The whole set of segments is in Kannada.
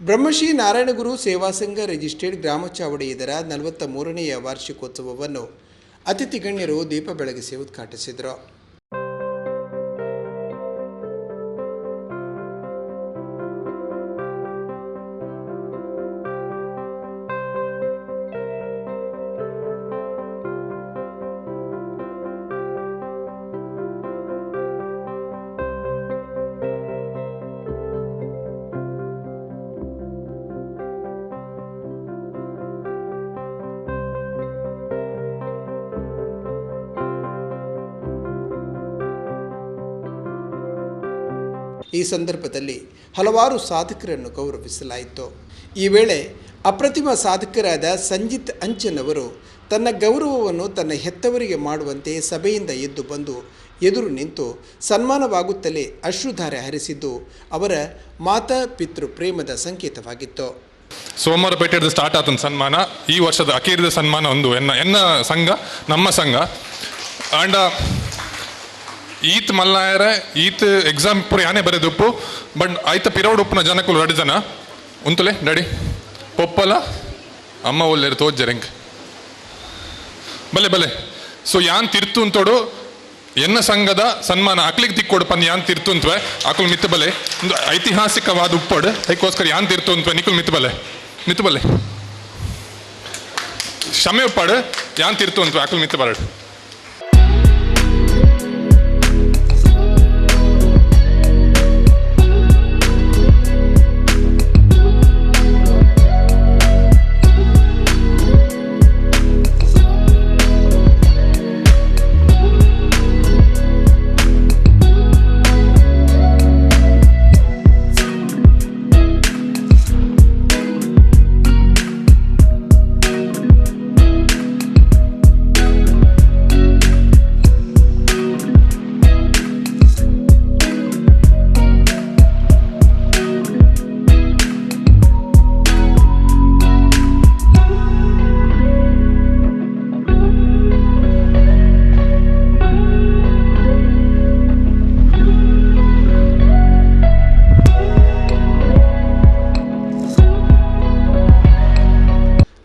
ಬ್ರಹ್ಮಶ್ರೀ ನಾರಾಯಣಗುರು ಸೇವಾ ಸಂಘ ರಿಜಿಸ್ಟರ್ಡ್ ಗ್ರಾಮ ಚಾವಡಿ ಇದರ ನಲವತ್ತ ಮೂರನೆಯ ವಾರ್ಷಿಕೋತ್ಸವವನ್ನು ಅತಿಥಿ ಗಣ್ಯರು ದೀಪ ಬೆಳಗಿಸಿ ಉದ್ಘಾಟಿಸಿದರು. ಈ ಸಂದರ್ಭದಲ್ಲಿ ಹಲವಾರು ಸಾಧಕರನ್ನು ಗೌರವಿಸಲಾಯಿತು. ಈ ವೇಳೆ ಅಪ್ರತಿಮ ಸಾಧಕರಾದ ಸಂಜಿತ್ ಅಂಚನ್ ಅವರು ತನ್ನ ಗೌರವವನ್ನು ತನ್ನ ಹೆತ್ತವರಿಗೆ ಮಾಡುವಂತೆ ಸಭೆಯಿಂದ ಎದ್ದು ಬಂದು ಎದುರು ನಿಂತು ಸನ್ಮಾನವಾಗುತ್ತಲೇ ಅಶ್ರುಧಾರೆ ಹರಿಸಿದ್ದು ಅವರ ಮಾತಾ ಪಿತೃ ಪ್ರೇಮದ ಸಂಕೇತವಾಗಿತ್ತು. ಸೋಮವಾರಪೇಟೆದು ಸ್ಟಾರ್ಟ್ ಆತನ ಸನ್ಮಾನ. ಈ ವರ್ಷದ ಅಕೀರ್ದ ಸನ್ಮಾನ ಒಂದು ಎನ್ನ ಎನ್ನ ಸಂಘ, ನಮ್ಮ ಸಂಘ. ಆಂಡ ಈತ್ ಮಲ್ಲಾಯರ ಈತ್ ಎಕ್ಸಾಮ್ ಪೂರ ಯಾನೇ ಬರೆದುಪ್ಪು ಬಟ್ ಆಯ್ತ ಪಿರೌಡ್ ಉಪ್ಪುನ ಜನಕ್ಕೂ ಎರಡು ಜನ. ಉಂತುಲೆ ಡಡಿ ಪೊಪ್ಪಲ, ಅಮ್ಮ ಒಲ್ಲೆರು ತೋಜ್ಜರೆಂಗ್ ಬಲೆ ಬಲೆ. ಸೊ ಯಾನ್ ತಿರ್ತು ಅಂತೋಡು ಎನ್ನ ಸಂಘದ ಸನ್ಮಾನ ಅಕ್ಲಿಗೆ ತಿಕ್ಕೊಡು ಪನ್ ಯಾನ್ ತಿರ್ತು ಅಂತವೆ ಅಕುಲ್ ಬಲೆ. ಒಂದು ಐತಿಹಾಸಿಕವಾದ ಉಪ್ಪಡು ಅದಕ್ಕೋಸ್ಕರ ಯಾನ್ ತಿರ್ತು ಅಂತವೆ ನಿಕುಲ್ ಮಿತ್ತು ಬಲೆ. ಬಲೆ. ಕ್ಷಮೆ ಉಪ್ಪಾಡು, ಯಾನ್ ತಿರ್ತು ಅಂತವೆ ಅಕುಲ್ ಮಿತ್ತು ಬರಡು.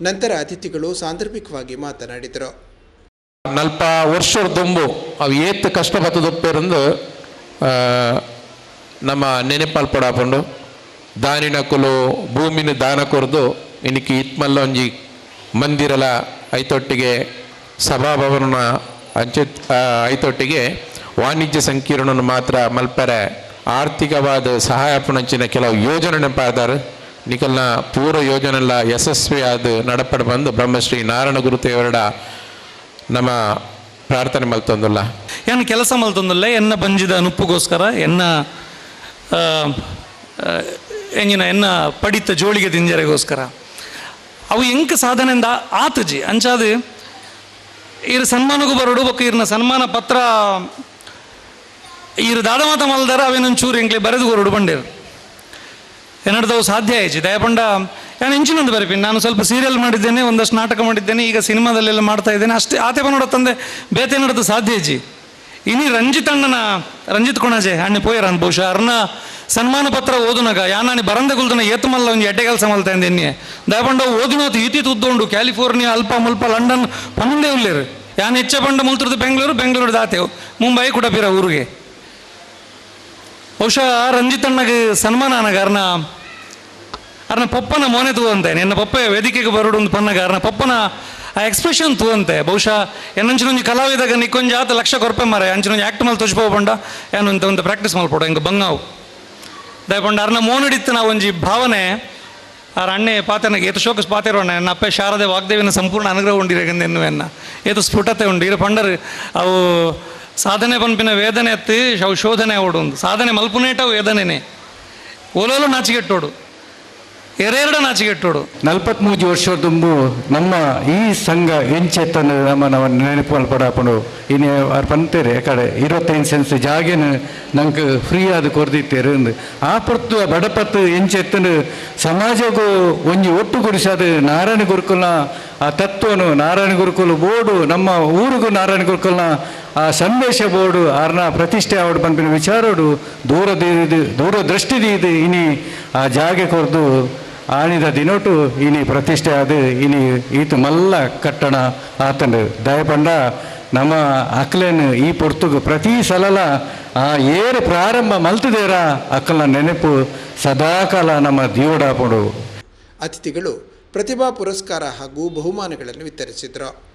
ನಂತರ ಅತಿಥಿಗಳು ಸಾಂದರ್ಭಿಕವಾಗಿ ಮಾತನಾಡಿದರು. ನಲ್ಪ ವರ್ಷದ ದುಂಬು, ಅವು ಏತ್ ಕಷ್ಟಪತ್ತದೊಪ್ಪೇರಂದು ನಮ್ಮ ನೆನಪಲ್ಪಡಾಪಂಡು ಪಡಾಪಂಡು. ದಾನಿನ ಕುಲು, ಭೂಮಿನ ದಾನ ಕೊರೆದು ಇತ್ಮಲ್ಲ ಒಂಜಿ ಮಂದಿರಲ ಐತೊಟ್ಟಿಗೆ ಸಭಾಭವನ ಅಂಚೆ ಐತೊಟ್ಟಿಗೆ ವಾಣಿಜ್ಯ ಸಂಕೀರ್ಣನ ಮಾತ್ರ ಮಲ್ಪರೆ. ಆರ್ಥಿಕವಾದ ಸಹಾಯ ಪುಣಂಚಿನ ಕೆಲವು ಯೋಜನೆ ನೆನಪಾದಾರ. ನಿಕಲ್ನ ಪೂರ್ವ ಯೋಜನೆಲ್ಲ ಯಶಸ್ವಿಯಾದ ನಡಪಡ ಬಂದು ಬ್ರಹ್ಮಶ್ರೀ ನಾರಾಯಣ ಗುರುತೇವರಡ ನಮ್ಮ ಪ್ರಾರ್ಥನೆ ಮಲ್ತೊಂದುಲ್ಲ ಏನು ಕೆಲಸ ಮಲ್ತೊಂದಲ್ಲ ಎನ್ನ ಬಂಜಿದ ಅನುಪ್ಪುಗೋಸ್ಕರ ಎನ್ನ ಎಂಜಿನ ಎನ್ನ ಪಡಿತ ಜೋಳಿಗೆ ದಿಂಜರೆಗೋಸ್ಕರ. ಅವು ಎಂಕ ಸಾಧನೆಯಿಂದ ಆತಜಿ. ಅಂಚಾದ ಇರ ಸನ್ಮಾನಗೂ ಬರೋಡು ಬೊಕ್ಕ ಇರ್ನ ಸನ್ಮಾನ ಪತ್ರ ಇರ ದಾದ ಮಾತ ಮಲ್ದಾರ ಅವೇನೊಂಚೂರು ಎಂಕ್ಲೆ ಬರೆದು ಹೊರಡು ಬಂಡೇರು. ಏನಡ್ದವು ಸಾಧ್ಯ ಆಯ್ತು ದಯಪಂಡ ನಾನು ಇಂಚಿನೊಂದು ಬರೀತೀನಿ ನಾನು ಸ್ವಲ್ಪ ಸೀರಿಯಲ್ ಮಾಡಿದ್ದೇನೆ, ಒಂದಷ್ಟು ನಾಟಕ ಮಾಡಿದ್ದೇನೆ, ಈಗ ಸಿನಿಮಾದಲ್ಲೆಲ್ಲ ಮಾಡ್ತಾ ಇದ್ದೇನೆ. ಅಷ್ಟೇ ಆತೆ ನೋಡ ತಂದೆ, ಬೇತೆ ನಡೆದು ಸಾಧ್ಯ ಜಿ ಇನಿ ರಂಜಿತ್ ಅಣ್ಣನ, ರಂಜಿತ್ ಕೊಣಾಜೆ, ಅಣ್ಣ ಪೋಯರನ್ ಬಹುಶಃ. ಅರ್ನ ಸನ್ಮಾನ ಪತ್ರ ಓದುನಗ, ಯಾನಾನಿ ಬರಂದ ಕುಲ್ತನ ಏತು ಮಲ್ಲ ಒಂದು ಎಡ್ಡೆ ಕೆಲಸ ಮಲ್ತಾ ಇದ್ದೇನೆ ದಯಪಂಡ ಓದಿನೋತು ಈತಿ ತುದ್ದೊಂಡು, ಕ್ಯಾಲಿಫೋರ್ನಿಯಾ, ಅಲ್ಪ ಮುಲ್ಪ ಲಂಡನ್, ಪನ್ನೊಂದೇ ಉಳ್ಳೇರು ಯಾನ್ ಹೆಚ್ಚ ಪಂಡ ಮುಲ್ತಿರ್ದು ಬೆಂಗಳೂರು ಬೆಂಗಳೂರು ದಾತೆವು, ಮುಂಬೈ ಕೂಡ ಬೀರ ಊರಿಗೆ. ಬಹುಶಃ ರಂಜಿತ್ ಅಣ್ಣಗೆ ಸನ್ಮಾನ ಅನ್ನಗಾರನ ಅರ್ನ ಪಪ್ಪನ ಮೋನೆ ತೂವಂತೆ. ನಿನ್ನ ಪಪ್ಪ ವೇದಿಕೆಗೆ ಬರೋಡು ಒಂದು ಪನ್ನಗಾರನ ಪಪ್ಪನ ಆ ಎಕ್ಸ್ಪ್ರೆಷನ್ ತೂವಂತೆ. ಬಹುಶಃ ಏನಂಚಿನೊಂದು ಕಲಾವಿದಾಗ ನಿಕ್ಕೊಂಜಿ ಆತ ಲಕ್ಷ ಕೊರಪೆ ಮಾರೆ ಅಂಚಿನೊಂದು ಆ್ಯಕ್ಟ್ ಮಲ್ ತುಜ್ಪೋ ಬಂಡ ಏನು ಅಂತ ಒಂದು ಪ್ರಾಕ್ಟೀಸ್ ಮಾಡ್ಬೋಡ ಹಿಂಗೆ ಬಂಗಾವು. ದಯಪಂಡ ಅರ್ನ ಮೋನಡಿತ್ತು ನಾವು ಒಂಜಿ ಭಾವನೆ, ಆರ ಅಣ್ಣೆ ಪಾತೆನಗೆ, ಏತು ಶೋಕಸ್ ಪಾತ್ರ ನನ್ನ ಅಪ್ಪೆ ಶಾರದೆ ವಾಗ್ದೇವಿನ ಸಂಪೂರ್ಣ ಅನುಗ್ರಹ ಉಂಡಿರಗಂದು ಎನ್ನುವೆನ್ನ ಏತು ಸ್ಫುಟತೆ ಉಂಡು. ಇರೋ ಪಂಡರು, ಅವು ಸಾಧನೆ ಪಂಪಿನ ವೇದನೆ ಎತ್ತಿ ಶೋಧನೆ ಓಡು ಒಂದು. ಸಾಧನೆ ಮಲ್ಪುನೇಟ ವೇದನೆನೆ. ಓಲೋಲು ನಾಚಿಗೆಟ್ಟೋಡು ಎರೆರಡು ನಾಚಿಗೆಟ್ಟೋಡು ನಲ್ವತ್ಮೂರು ವರ್ಷ ತುಂಬು ನಮ್ಮ ಈ ಸಂಘ ಎಂಚೆತ್ತನ್ನು ನಮ್ಮ ನಾವು ನೆನಪು ಪಡಾಪುಂಡು ಇನ್ನು ಅವ್ರು ಪಂತೇರೆ ಕಡೆ. ಇರುವತ್ತೈದು ಸೆನ್ಸ್ ಜಾಗೇನು ನಂಗೆ ಫ್ರೀ ಆದ ಕೊರ್ದಿತ್ತೇರು ಅಂದು. ಆ ಪೊರ್ತು ಬಡಪತ್ತು ಎಂಚೆತ್ತನ ಸಮಾಜಕ್ಕೂ ಒಂಜಿ ಒಟ್ಟು ಗುಡಿಸಾದ ನಾರಾಯಣ ಗುರುಕುಲ ಆ ತತ್ವನು ನಾರಾಯಣ ಗುರುಕುಲ ಬೋರ್ಡು, ನಮ್ಮ ಊರಿಗೂ ನಾರಾಯಣ ಗುರುಕುಲ್ನ ಆ ಸಂದೇಶ ಬೋರ್ಡು ಅರ್ನ ಪ್ರತಿಷ್ಠೆ ಆವಡು ಪಂಪಿನ ವಿಚಾರೋಡು ದೂರ ದೂರದೃಷ್ಟಿದಿ ಇದು ಇನಿ ಆ ಜಾಗೆ ಕೊರ್ದು ಆಣಿದ ದಿನೋಟು ಇನಿ ಪ್ರತಿಷ್ಠೆ ಆದ ಇನಿ ಈತ ಮಲ್ಲ ಕಟ್ಟಣ ಆತಂಡು ದಯಪಂಡ ನಮ್ಮ ಅಕ್ಲೇನು ಈ ಪೊರ್ತುಗು ಪ್ರತಿ ಸಲಲ ಆ ಏರು ಪ್ರಾರಂಭ ಮಲ್ತದೇರ ಅಕ್ಕಲ ನೆನಪು ಸದಾಕಾಲ ನಮ್ಮ ದೀವಡಾಪಡು ಅತಿಥಿಗಳು ಪ್ರತಿಭಾ ಪುರಸ್ಕಾರ ಹಾಗೂ ಬಹುಮಾನಗಳನ್ನು ವಿತರಿಸಿದರು.